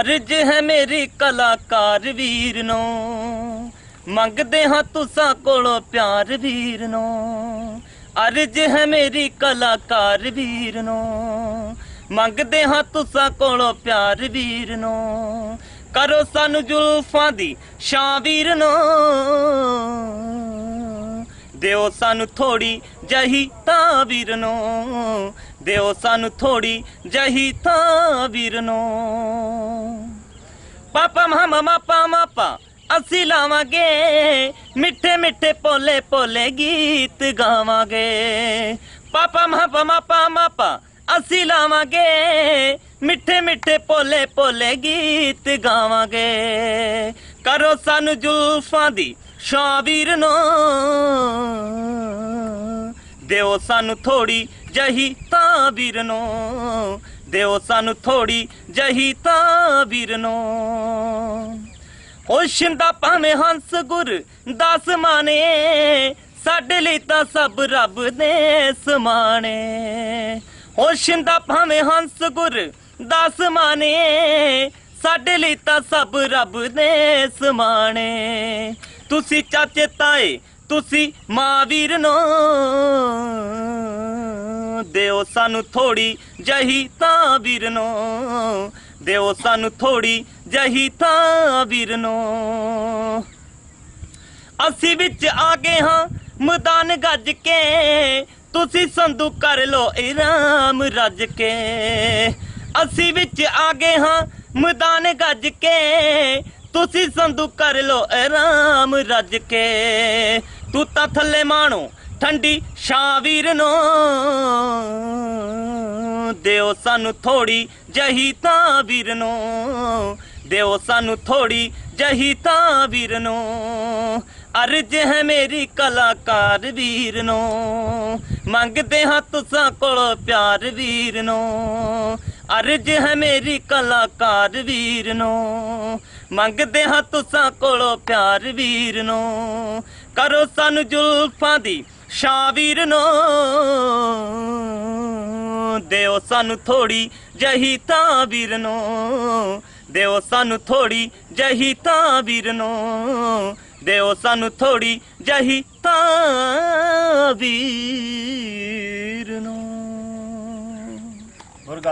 ਅਰਜ ਹੈ ਮੇਰੀ ਕਲਾਕਾਰ ਵੀਰ ਨੂੰ। ਮੰਗਦੇ ਹਾਂ ਤੁਸਾਂ ਕੋਲੋਂ ਪਿਆਰ ਵੀਰ ਨੂੰ। ਅਰਜ ਹੈ ਮੇਰੀ ਕਲਾਕਾਰ ਵੀਰ ਨੂੰ। ਮੰਗਦੇ ਹਾਂ ਤੁਸਾਂ ਕੋਲੋਂ ਪਿਆਰ ਵੀਰ ਨੂੰ। ਕਰੋ ਸਾਨੂੰ ਜ਼ੁਲਫਾਂ ਦੀ ਛਾਂ ਵੀਰ ਨੂੰ। ਦਿਓ ਸਾਨੂੰ ਥੋੜੀ ਜਹੀ ਤਾਂ ਵੀਰ ਨੂੰ। ਦਿਓ ਸਾਨੂੰ ਥੋੜੀ ਜਹੀ ਤਾਂ ਵੀਰ ਨੂੰ। ਪਾਪਾ, ਮਾਮਾ, ਮਾਪਾ ਮਾਪਾ, ਅਸੀਂ ਲਾਵਾਂਗੇ। ਮਿੱਠੇ ਮਿੱਠੇ, ਪੋਲੇ ਪੋਲੇ ਗੀਤ ਗਾਵਾਂਗੇ। ਪਾਪਾ, ਮਾਪਾ ਮਾਪਾ ਮਾਪਾ, ਅਸੀਂ ਲਾਵਾਂਗੇ। ਮਿੱਠੇ ਮਿੱਠੇ, ਪੋਲੇ ਪੋਲੇ ਗੀਤ ਗਾਵਾਂਗੇ। ਕਰੋ ਸਾਨੂੰ ਜ਼ੁਲਫਾਂ ਦੀ ਛਾਂ ਵੀਰ ਦਿਓ ਸਾਨੂੰ ਥੋੜੀ ਜਹੀ ਤਾਂ ਵੀਰ ਨੂੰ। ਦਿਓ ਸਾਨੂੰ ਥੋੜੀ ਜਹੀ ਤਾਂ ਵੀਰ ਨੂੰ ਹੋਸ਼ਿੰਦਾ ਭਾਵੇਂ ਹੰਸ ਗੁਰ ਦਸ ਮਾਨੇ ਸਾਡੇ ਲਈ ਤਾਂ ਸਭ ਰੱਬ ਦੇ ਸਮਾਣੇ। ਹੋਸ਼ਿੰਦਾ ਭਾਵੇਂ ਹੰਸ ਗੁਰ ਦਸ ਮਾਨੇ ਸਾਡੇ ਲਈ ਤਾਂ ਸਭ ਰੱਬ ਦੇ ਸਮਾਣੇ। ਤੁਸੀਂ ਚਾਚੇ ਤਾਏ, ਤੁਸੀਂ ਮਾਂ ਵੀਰ ਨੂੰ ਦਿਓ ਸਾਨੂੰ ਥੋੜੀ ਜਹੀ ਤਾਂ ਵੀਰ ਨੂੰ ਦਿਓ ਸਾਨੂੰ ਥੋੜੀ ਜਹੀ ਤਾਂ ਵੀਰ ਨੂੰ। ਅਸੀਂ ਵਿੱਚ ਆ ਗਏ ਹਾਂ ਮੈਦਾਨ ਗੱਜ ਕੇ, ਤੁਸੀਂ ਸੰਧੂ ਕਰ ਲੋ ਇਰਾਮ ਰੱਜ ਕੇ। ਅਸੀਂ ਵਿੱਚ ਆ ਗਏ ਹਾਂ ਮੈਦਾਨ ਗੱਜ ਕੇ ਤੁਸੀਂ ਸੰਧੂ ਕਰ ਲੋ ਆਰਾਮ ਰੱਜ ਕੇ। ਤੂੰ ਤਾਂ ਥੱਲੇ ਮਾਣੋ, ਠੰਡੀ ਛਾਂ ਵੀਰ ਨੂੰ। ਦਿਓ ਸਾਨੂੰ ਥੋੜੀ ਜਹੀ ਤਾਂ ਵੀਰ ਨੂੰ। ਦਿਓ ਸਾਨੂੰ ਥੋੜੀ ਜਹੀ ਤਾਂ ਵੀਰ ਨੂੰ। ਅਰਜ ਹੈ ਮੇਰੀ ਕਲਾਕਾਰ ਵੀਰ ਨੂੰ। ਮੰਗਦੇ ਹਾਂ ਤੁਸਾਂ ਕੋਲੋਂ ਪਿਆਰ ਵੀਰ ਨੂੰ। ਅਰਜ ਹੈ ਮੇਰੀ ਕਲਾਕਾਰ ਵੀਰ ਨੂੰ। ਮੰਗਦੇ ਹਾਂ ਤੁਸਾਂ ਕੋਲੋਂ ਪਿਆਰ ਵੀਰ ਨੂੰ। ਕਰੋ ਸਾਨੂੰ ਜ਼ੁਲਫਾਂ ਦੀ ਛਾਂ ਵੀਰ ਨੂੰ। ਦਿਓ ਸਾਨੂੰ ਥੋੜੀ ਜਹੀ ਤਾਂ ਵੀਰ ਨੂੰ। ਦਿਓ ਸਾਨੂੰ ਥੋੜੀ ਜਹੀ ਤਾਂ ਵੀਰ ਨੂੰ। ਦਿਓ ਸਾਨੂੰ ਥੋੜੀ ਜਹੀ ਤਾਂ ਵੀਰ